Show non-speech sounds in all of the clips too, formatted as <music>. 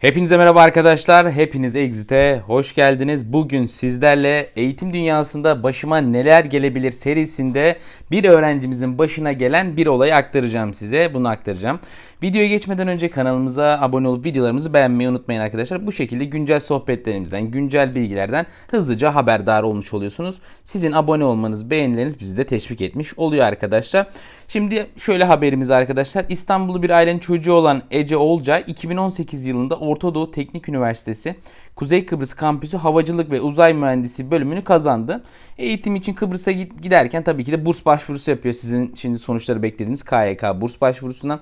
Hepinize merhaba arkadaşlar. Hepiniz Exit'e hoş geldiniz. Bugün sizlerle eğitim dünyasında başıma neler gelebilir serisinde bir öğrencimizin başına gelen bir olayı aktaracağım size. Bunu aktaracağım. Videoya geçmeden önce kanalımıza abone olup videolarımızı beğenmeyi unutmayın arkadaşlar. Bu şekilde güncel sohbetlerimizden, güncel bilgilerden hızlıca haberdar olmuş oluyorsunuz. Sizin abone olmanız, beğenileriniz bizi de teşvik etmiş oluyor arkadaşlar. Şimdi şöyle haberimiz arkadaşlar. İstanbul'lu bir ailenin çocuğu olan Ece Olcay 2018 yılında Orta Doğu Teknik Üniversitesi Kuzey Kıbrıs Kampüsü Havacılık ve Uzay Mühendisi bölümünü kazandı. Eğitim için Kıbrıs'a giderken tabii ki de burs başvurusu yapıyor. Sizin şimdi sonuçları beklediğiniz KYK burs başvurusuna.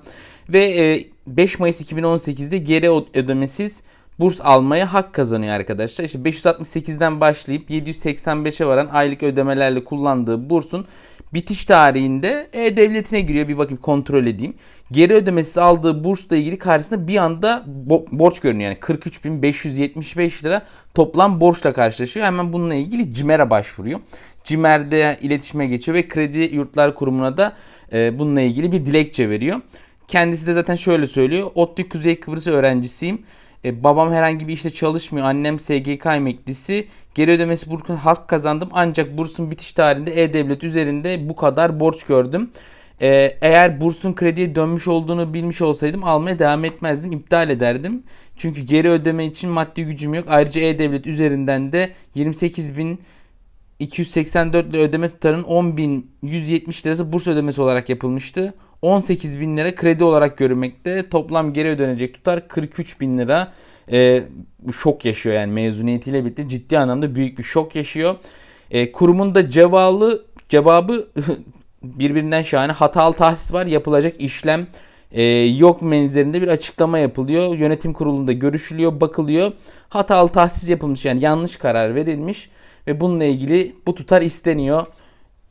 Ve 5 Mayıs 2018'de geri ödemesiz burs almaya hak kazanıyor arkadaşlar. İşte 568'den başlayıp 785'e varan aylık ödemelerle kullandığı bursun bitiş tarihinde E-Devleti'ne giriyor. Bir bakayım kontrol edeyim. Geri ödemesiz aldığı bursla ilgili karşısında bir anda bo- borç görünüyor. Yani 43.575 lira toplam borçla karşılaşıyor. Hemen bununla ilgili CİMER'e başvuruyor. CİMER'de iletişime geçiyor ve Kredi Yurtlar Kurumu'na da e, bununla ilgili bir dilekçe veriyor. Kendisi de zaten şöyle söylüyor. ODTÜ Kuzey Kıbrıs öğrencisiyim. E, babam herhangi bir işte çalışmıyor. Annem SGK emeklisi. Geri ödemesi bursun hak kazandım. Ancak bursun bitiş tarihinde E-Devlet üzerinde bu kadar borç gördüm. E, eğer bursun krediye dönmüş olduğunu bilmiş olsaydım almaya devam etmezdim. iptal ederdim. Çünkü geri ödeme için maddi gücüm yok. Ayrıca E-Devlet üzerinden de 28 bin 284 lira ödeme tutarın 10.170 lirası burs ödemesi olarak yapılmıştı. 18 bin lira kredi olarak görülmekte. Toplam geri ödenecek tutar 43 bin lira. E, şok yaşıyor yani mezuniyetiyle birlikte ciddi anlamda büyük bir şok yaşıyor. E, kurumun da cevabı, cevabı <laughs> birbirinden şahane hatalı tahsis var. Yapılacak işlem e, yok menzerinde bir açıklama yapılıyor. Yönetim kurulunda görüşülüyor, bakılıyor. Hatalı tahsis yapılmış yani yanlış karar verilmiş ve bununla ilgili bu tutar isteniyor.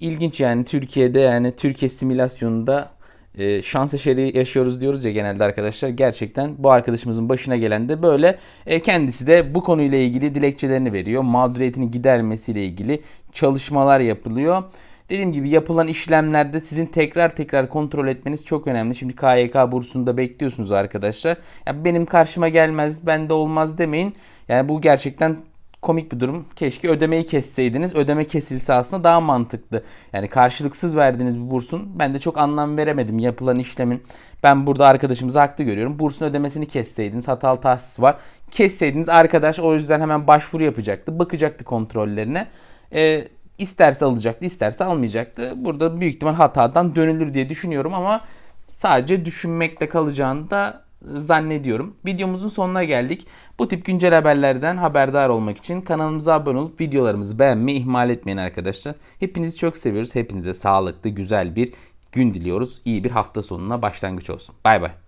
İlginç yani Türkiye'de yani Türkiye simülasyonunda e, şans eseri yaşıyoruz diyoruz ya genelde arkadaşlar. Gerçekten bu arkadaşımızın başına gelen de böyle. E, kendisi de bu konuyla ilgili dilekçelerini veriyor. Mağduriyetini gidermesiyle ilgili çalışmalar yapılıyor. Dediğim gibi yapılan işlemlerde sizin tekrar tekrar kontrol etmeniz çok önemli. Şimdi KYK bursunda bekliyorsunuz arkadaşlar. Ya benim karşıma gelmez, bende olmaz demeyin. Yani bu gerçekten komik bir durum. Keşke ödemeyi kesseydiniz. Ödeme kesilse aslında daha mantıklı. Yani karşılıksız verdiğiniz bir bursun ben de çok anlam veremedim yapılan işlemin. Ben burada arkadaşımızı haklı görüyorum. Bursun ödemesini kesseydiniz hatalı tahsis var. Kesseydiniz arkadaş o yüzden hemen başvuru yapacaktı. Bakacaktı kontrollerine. Ee, isterse alacaktı isterse almayacaktı. Burada büyük ihtimal hatadan dönülür diye düşünüyorum ama sadece düşünmekle kalacağını da zannediyorum. Videomuzun sonuna geldik. Bu tip güncel haberlerden haberdar olmak için kanalımıza abone olup videolarımızı beğenmeyi ihmal etmeyin arkadaşlar. Hepinizi çok seviyoruz. Hepinize sağlıklı, güzel bir gün diliyoruz. İyi bir hafta sonuna başlangıç olsun. Bay bay.